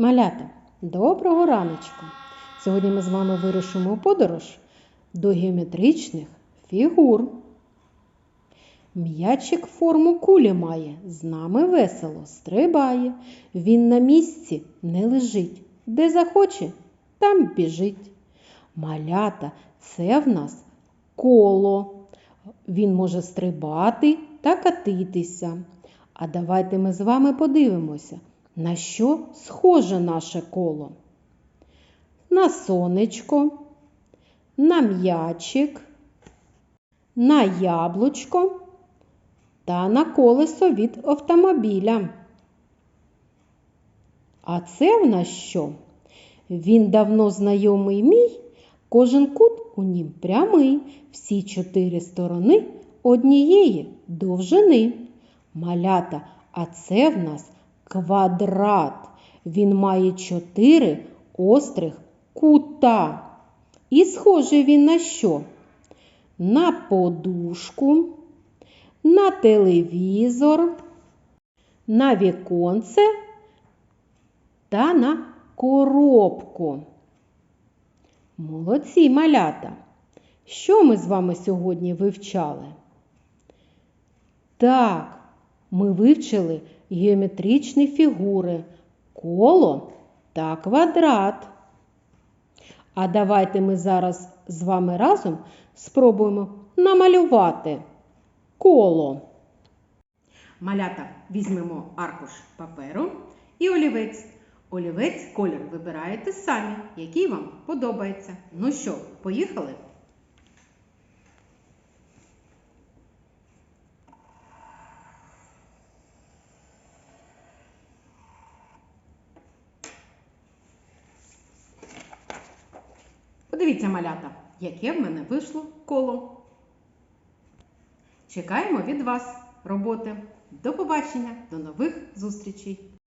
Малята, доброго раночку! Сьогодні ми з вами вирушимо у подорож до геометричних фігур. М'ячик форму кулі має, з нами весело стрибає. Він на місці не лежить, де захоче, там біжить. Малята це в нас коло. Він може стрибати та катитися. А давайте ми з вами подивимося, на що схоже наше коло? На сонечко, на м'ячик, на яблучко та на колесо від автомобіля. А це в нас що? Він давно знайомий мій, кожен кут у нім прямий, всі чотири сторони однієї довжини. Малята, а це в нас квадрат. Він має чотири острих кута. І схожий він на що? На подушку, на телевізор, на віконце та на коробку. Молодці малята! Що ми з вами сьогодні вивчали? Так, ми вивчили геометричні фігури коло та квадрат. А давайте ми зараз з вами разом спробуємо намалювати коло. Малята візьмемо аркуш паперу і олівець. Олівець колір вибираєте самі, який вам подобається. Ну що, поїхали? Подивіться, малята, яке в мене вийшло коло. Чекаємо від вас роботи. До побачення, до нових зустрічей!